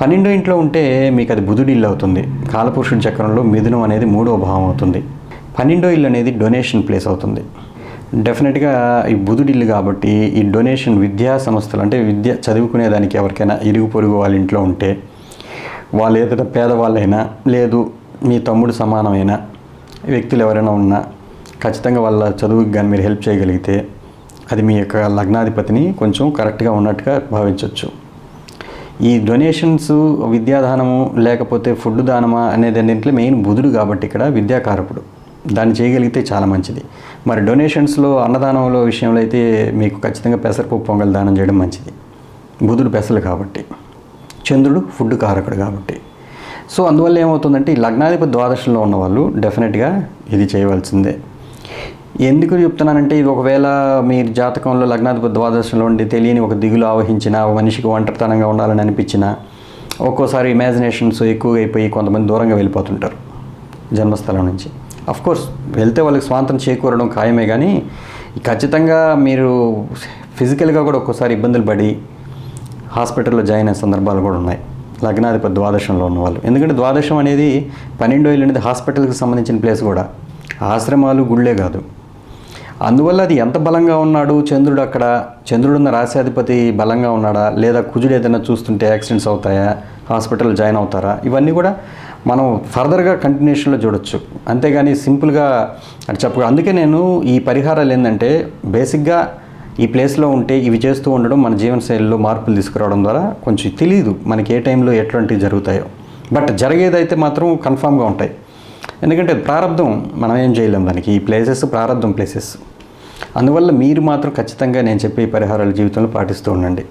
పన్నెండో ఇంట్లో ఉంటే మీకు అది బుధుడిల్లు అవుతుంది. కాలపురుషుడి చక్రంలో మిథునం అనేది మూడో భావం అవుతుంది. పన్నెండో ఇల్లు అనేది డొనేషన్ ప్లేస్ అవుతుంది. డెఫినెట్గా ఈ బుధుడిల్లు కాబట్టి ఈ డొనేషన్ విద్యా సంస్థలు అంటే విద్య చదువుకునేదానికి ఎవరికైనా ఇరుగు పొరుగు వాళ్ళ ఇంట్లో ఉంటే వాళ్ళు ఏదైనా పేదవాళ్ళైనా లేదు మీ తమ్ముడు సమానమైన వ్యక్తులు ఎవరైనా ఉన్నా ఖచ్చితంగా వాళ్ళ చదువుకి కానీ మీరు హెల్ప్ చేయగలిగితే అది మీ యొక్క లగ్నాధిపతిని కొంచెం కరెక్ట్గా ఉన్నట్టుగా భావించవచ్చు ఈ డొనేషన్స్ విద్యాదానము లేకపోతే ఫుడ్ దానమా అనేది అన్నింటిలో మెయిన్ బుధుడు కాబట్టి ఇక్కడ విద్యాకారకుడు. దాన్ని చేయగలిగితే చాలా మంచిది. మరి డొనేషన్స్లో అన్నదానంలో విషయంలో అయితే మీకు ఖచ్చితంగా పెసరపప్పు పొంగల్ దానం చేయడం మంచిది. బుధుడు పెసలు కాబట్టి. చంద్రుడు ఫుడ్ కారకుడు కాబట్టి. సో అందువల్ల ఏమవుతుందంటే ఈ లగ్నాధిపతి ద్వాదశంలో ఉన్న వాళ్ళు డెఫినెట్గా ఇది చేయవలసిందే. ఎందుకు చెప్తున్నానంటే ఇది ఒకవేళ మీరు జాతకంలో లగ్నాధిపతి ద్వాదశంలో ఉండి తెలియని ఒక దిగులు ఆవహించిన ఒక మనిషికి ఒంటరితనంగా ఉండాలని అనిపించిన ఒక్కోసారి ఇమాజినేషన్స్ ఎక్కువ అయిపోయి కొంతమంది దూరంగా వెళ్ళిపోతుంటారు జన్మస్థలం నుంచి. కోర్స్ వెళ్తే వాళ్ళకి స్వాతంత్రం చేకూరడం ఖాయమే కానీ ఖచ్చితంగా మీరు ఫిజికల్గా కూడా ఒక్కోసారి ఇబ్బందులు పడి హాస్పిటల్లో జాయిన్ అయిన సందర్భాలు కూడా ఉన్నాయి. లగ్నాధిపతి ద్వాదశంలో ఉన్నవాళ్ళు ఎందుకంటే ద్వాదశం అనేది పన్నెండో ఇల్లు అనేది హాస్పిటల్కి సంబంధించిన ప్లేస్ కూడా. ఆశ్రమాలు గుళ్ళే కాదు. అందువల్ల అది ఎంత బలంగా ఉన్నాడు? చంద్రుడు అక్కడ చంద్రుడున్న రాశాధిపతి బలంగా ఉన్నాడా? లేదా కుజుడు ఏదైనా చూస్తుంటే యాక్సిడెంట్స్ అవుతాయా? హాస్పిటల్ జాయిన్ అవుతారా? ఇవన్నీ కూడా మనం ఫర్దర్గా కంటిన్యూషన్లో చూడొచ్చు. అంతేగాని సింపుల్గా అని చెప్పగా అందుకే నేను ఈ పరిహారాలు ఏంటంటే బేసిక్గా ఈ ప్లేస్లో ఉంటే ఇవి చేస్తూ ఉండడం మన జీవనశైలిలో మార్పులు తీసుకురావడం ద్వారా కొంచెం తెలియదు మనకి ఏ టైంలో ఎట్లాంటివి జరుగుతాయో. బట్ జరిగేదైతే మాత్రం కన్ఫామ్గా ఉంటాయి. ఎందుకంటే ప్రారంధం మనం ఏం చేయలేం దానికి. ఈ ప్లేసెస్ ప్రారంధం ప్లేసెస్ అందువల్ల మీరు మాత్రం ఖచ్చితంగా నేను చెప్పే పరిహారాలు జీవితంలో పాటిస్తూ ఉండండి.